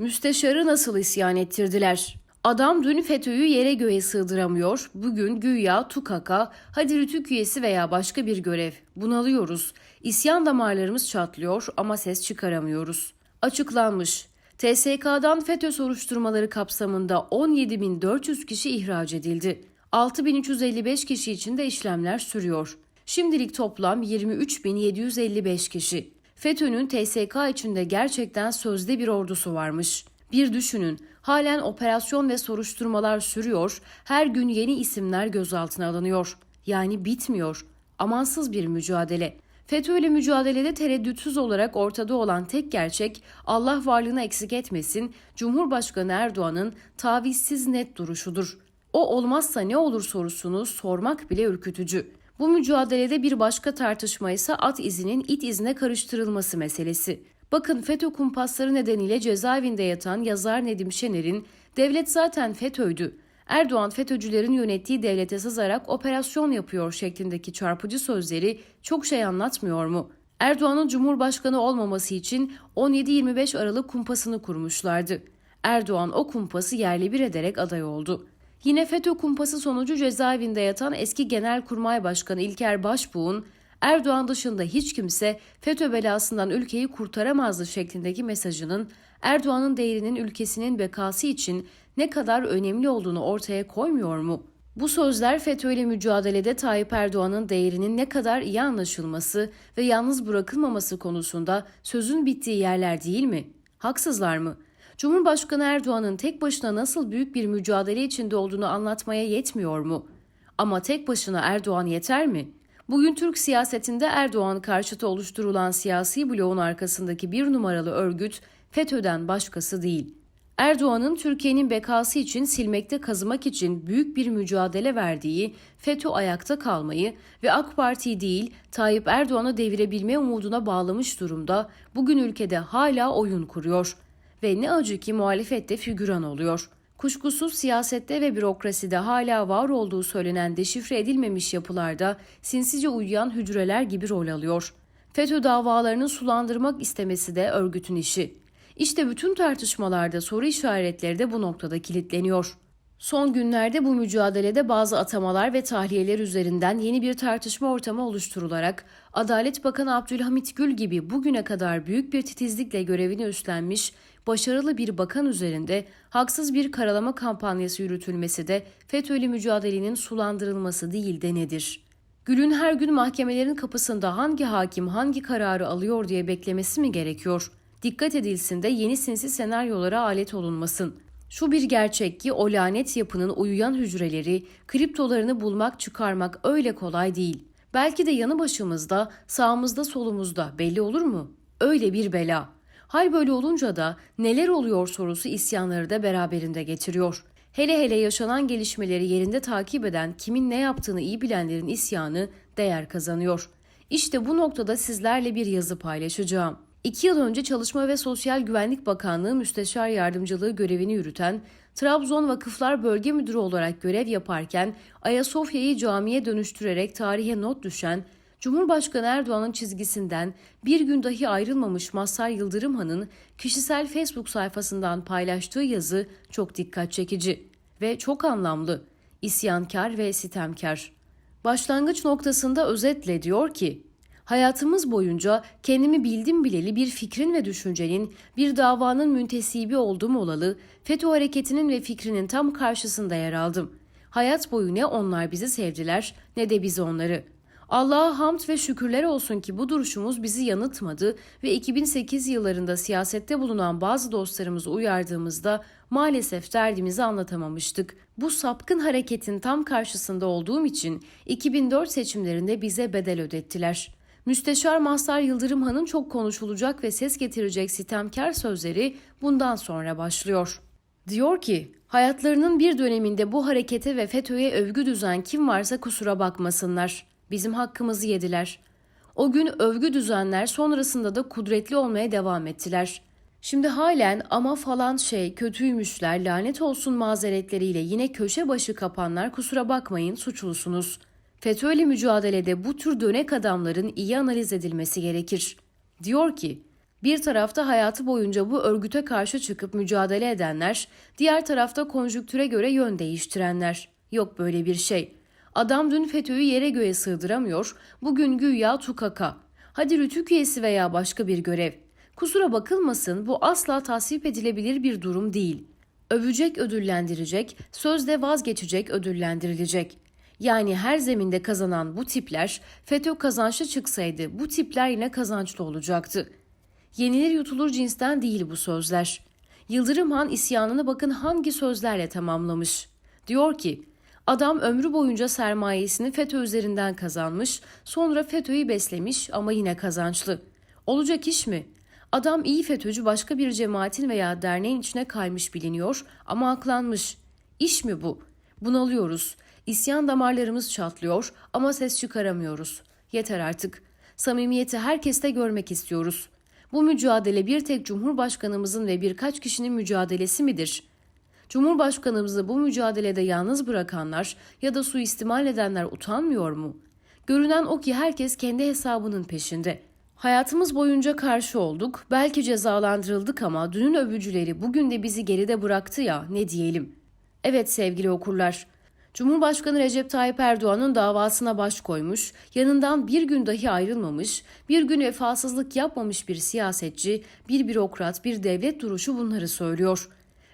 Müsteşarı nasıl isyan ettirdiler? Adam dün FETÖ'yü yere göğe sığdıramıyor, bugün güya TUKAK'a, hadi rütük üyesi veya başka bir görev. Bunalıyoruz. İsyan damarlarımız çatlıyor ama ses çıkaramıyoruz. Açıklanmış. TSK'dan FETÖ soruşturmaları kapsamında 17.400 kişi ihraç edildi. 6.355 kişi için de işlemler sürüyor. Şimdilik toplam 23.755 kişi. FETÖ'nün TSK içinde gerçekten sözde bir ordusu varmış. Bir düşünün, halen operasyon ve soruşturmalar sürüyor, her gün yeni isimler gözaltına alınıyor. Yani bitmiyor. Amansız bir mücadele. FETÖ ile mücadelede tereddütsüz olarak ortada olan tek gerçek Allah varlığını eksik etmesin Cumhurbaşkanı Erdoğan'ın tavizsiz net duruşudur. O olmazsa ne olur sorusunu sormak bile ürkütücü. Bu mücadelede bir başka tartışma ise at izinin it izine karıştırılması meselesi. Bakın FETÖ kumpasları nedeniyle cezaevinde yatan yazar Nedim Şener'in devlet zaten FETÖ'ydü. Erdoğan FETÖ'cülerin yönettiği devlete sızarak operasyon yapıyor şeklindeki çarpıcı sözleri çok şey anlatmıyor mu? Erdoğan'ın Cumhurbaşkanı olmaması için 17-25 Aralık kumpasını kurmuşlardı. Erdoğan o kumpası yerle bir ederek aday oldu. Yine FETÖ kumpası sonucu cezaevinde yatan eski Genelkurmay Başkanı İlker Başbuğ'un Erdoğan dışında hiç kimse FETÖ belasından ülkeyi kurtaramazdı şeklindeki mesajının Erdoğan'ın değerinin ülkesinin bekası için ne kadar önemli olduğunu ortaya koymuyor mu? Bu sözler FETÖ ile mücadelede Tayyip Erdoğan'ın değerinin ne kadar iyi anlaşılması ve yalnız bırakılmaması konusunda sözün bittiği yerler değil mi? Haksızlar mı? Cumhurbaşkanı Erdoğan'ın tek başına nasıl büyük bir mücadele içinde olduğunu anlatmaya yetmiyor mu? Ama tek başına Erdoğan yeter mi? Bugün Türk siyasetinde Erdoğan karşıtı oluşturulan siyasi bloğun arkasındaki bir numaralı örgüt FETÖ'den başkası değil. Erdoğan'ın Türkiye'nin bekası için silmekte kazımak için büyük bir mücadele verdiği FETÖ ayakta kalmayı ve AK Parti'yi değil Tayyip Erdoğan'ı devirebilme umuduna bağlamış durumda bugün ülkede hala oyun kuruyor. Ve ne acı ki muhalefette figüran oluyor. Kuşkusuz siyasette ve bürokraside hala var olduğu söylenen deşifre edilmemiş yapılarda sinsice uyuyan hücreler gibi rol alıyor. FETÖ davalarını sulandırmak istemesi de örgütün işi. İşte bütün tartışmalarda soru işaretleri de bu noktada kilitleniyor. Son günlerde bu mücadelede bazı atamalar ve tahliyeler üzerinden yeni bir tartışma ortamı oluşturularak Adalet Bakanı Abdülhamit Gül gibi bugüne kadar büyük bir titizlikle görevini üstlenmiş başarılı bir bakan üzerinde haksız bir karalama kampanyası yürütülmesi de FETÖ'lü mücadelenin sulandırılması değil de nedir? Gül'ün her gün mahkemelerin kapısında hangi hakim hangi kararı alıyor diye beklemesi mi gerekiyor? Dikkat edilsin de yeni sinsi senaryolara alet olunmasın. Şu bir gerçek ki o lanet yapının uyuyan hücreleri, kriptolarını bulmak çıkarmak öyle kolay değil. Belki de yanı başımızda, sağımızda solumuzda belli olur mu? Öyle bir bela. Hal böyle olunca da neler oluyor sorusu isyanları da beraberinde getiriyor. Hele hele yaşanan gelişmeleri yerinde takip eden kimin ne yaptığını iyi bilenlerin isyanı değer kazanıyor. İşte bu noktada sizlerle bir yazı paylaşacağım. İki yıl önce Çalışma ve Sosyal Güvenlik Bakanlığı Müsteşar Yardımcılığı görevini yürüten, Trabzon Vakıflar Bölge Müdürü olarak görev yaparken Ayasofya'yı camiye dönüştürerek tarihe not düşen Cumhurbaşkanı Erdoğan'ın çizgisinden bir gün dahi ayrılmamış Mazhar Yıldırımhan'ın kişisel Facebook sayfasından paylaştığı yazı çok dikkat çekici ve çok anlamlı, isyankar ve sitemkar. Başlangıç noktasında özetle diyor ki, Hayatımız boyunca kendimi bildim bileli bir fikrin ve düşüncenin, bir davanın müntesibi olduğum olalı, FETÖ hareketinin ve fikrinin tam karşısında yer aldım. Hayat boyu ne onlar bizi sevdiler ne de biz onları.'' Allah'a hamd ve şükürler olsun ki bu duruşumuz bizi yanıtmadı ve 2008 yıllarında siyasette bulunan bazı dostlarımızı uyardığımızda maalesef derdimizi anlatamamıştık. Bu sapkın hareketin tam karşısında olduğum için 2004 seçimlerinde bize bedel ödettiler. Müsteşar Mazhar Yıldırımhan'ın çok konuşulacak ve ses getirecek sitemkar sözleri bundan sonra başlıyor. Diyor ki, hayatlarının bir döneminde bu harekete ve FETÖ'ye övgü düzen kim varsa kusura bakmasınlar. Bizim hakkımızı yediler. O gün övgü düzenler sonrasında da kudretli olmaya devam ettiler. Şimdi halen ama falan şey kötüymüşler lanet olsun mazeretleriyle yine köşe başı kapanlar kusura bakmayın suçlusunuz. FETÖ'yle mücadelede bu tür dönek adamların iyi analiz edilmesi gerekir. Diyor ki, Bir tarafta hayatı boyunca bu örgüte karşı çıkıp mücadele edenler, diğer tarafta konjüktüre göre yön değiştirenler. Yok böyle bir şey. Adam dün FETÖ'yü yere göğe sığdıramıyor, bugün güya tukaka. Hadi rütük üyesi veya başka bir görev. Kusura bakılmasın bu asla tasvip edilebilir bir durum değil. Övecek ödüllendirecek, sözde vazgeçecek ödüllendirilecek. Yani her zeminde kazanan bu tipler FETÖ kazançlı çıksaydı bu tipler yine kazançlı olacaktı. Yenilir yutulur cinsten değil bu sözler. Yıldırım Han isyanını bakın hangi sözlerle tamamlamış. Diyor ki, adam ömrü boyunca sermayesini FETÖ üzerinden kazanmış, sonra FETÖ'yü beslemiş ama yine kazançlı. Olacak iş mi? Adam iyi FETÖ'cü başka bir cemaatin veya derneğin içine kaymış biliniyor ama aklanmış. İş mi bu? Bunalıyoruz. İsyan damarlarımız çatlıyor ama ses çıkaramıyoruz. Yeter artık. Samimiyeti herkeste görmek istiyoruz. Bu mücadele bir tek Cumhurbaşkanımızın ve birkaç kişinin mücadelesi midir? Cumhurbaşkanımızı bu mücadelede yalnız bırakanlar ya da suistimal edenler utanmıyor mu? Görünen o ki herkes kendi hesabının peşinde. Hayatımız boyunca karşı olduk, belki cezalandırıldık ama dünün övücüleri bugün de bizi geride bıraktı ya ne diyelim. Evet sevgili okurlar, Cumhurbaşkanı Recep Tayyip Erdoğan'ın davasına baş koymuş, yanından bir gün dahi ayrılmamış, bir gün vefasızlık yapmamış bir siyasetçi, bir bürokrat, bir devlet duruşu bunları söylüyor.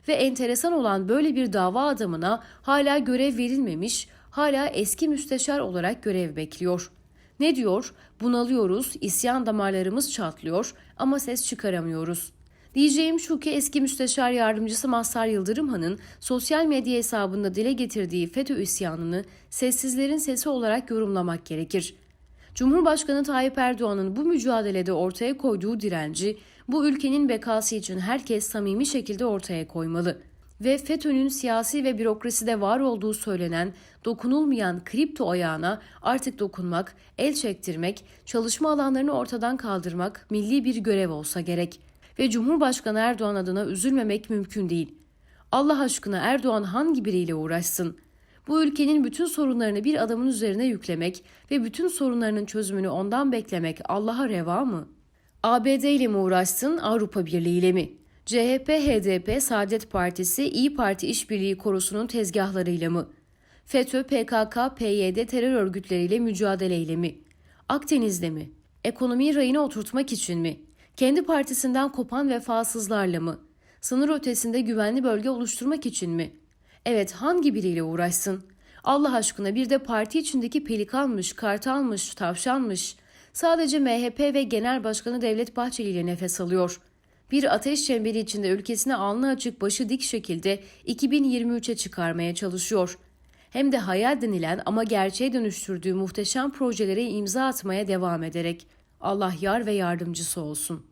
Ve enteresan olan böyle bir dava adamına hala görev verilmemiş, hala eski müsteşar olarak görev bekliyor. Ne diyor? Bunalıyoruz, isyan damarlarımız çatlıyor ama ses çıkaramıyoruz. Diyeceğim şu ki eski müsteşar yardımcısı Mazhar Yıldırımhan'ın sosyal medya hesabında dile getirdiği FETÖ isyanını sessizlerin sesi olarak yorumlamak gerekir. Cumhurbaşkanı Tayyip Erdoğan'ın bu mücadelede ortaya koyduğu direnci bu ülkenin bekası için herkes samimi şekilde ortaya koymalı. Ve FETÖ'nün siyasi ve bürokraside var olduğu söylenen dokunulmayan kripto ayağına artık dokunmak, el çektirmek, çalışma alanlarını ortadan kaldırmak milli bir görev olsa gerek ve Cumhurbaşkanı Erdoğan adına üzülmemek mümkün değil. Allah aşkına Erdoğan hangi biriyle uğraşsın? Bu ülkenin bütün sorunlarını bir adamın üzerine yüklemek ve bütün sorunlarının çözümünü ondan beklemek Allah'a reva mı? ABD ile mi uğraşsın, Avrupa Birliği ile mi? CHP, HDP, Saadet Partisi, İyi Parti işbirliği korusunun tezgahlarıyla mı? FETÖ, PKK, PYD terör örgütleriyle mücadeleyle mi? Akdeniz'de mi? Ekonomiyi rayına oturtmak için mi? Kendi partisinden kopan vefasızlarla mı? Sınır ötesinde güvenli bölge oluşturmak için mi? Evet hangi biriyle uğraşsın? Allah aşkına bir de parti içindeki pelikanmış, kartalmış, tavşanmış. Sadece MHP ve Genel Başkanı Devlet Bahçeli ile nefes alıyor. Bir ateş çemberi içinde ülkesine alnı açık başı dik şekilde 2023'e çıkarmaya çalışıyor. Hem de hayal denilen ama gerçeğe dönüştürdüğü muhteşem projelere imza atmaya devam ederek. Allah yar ve yardımcısı olsun.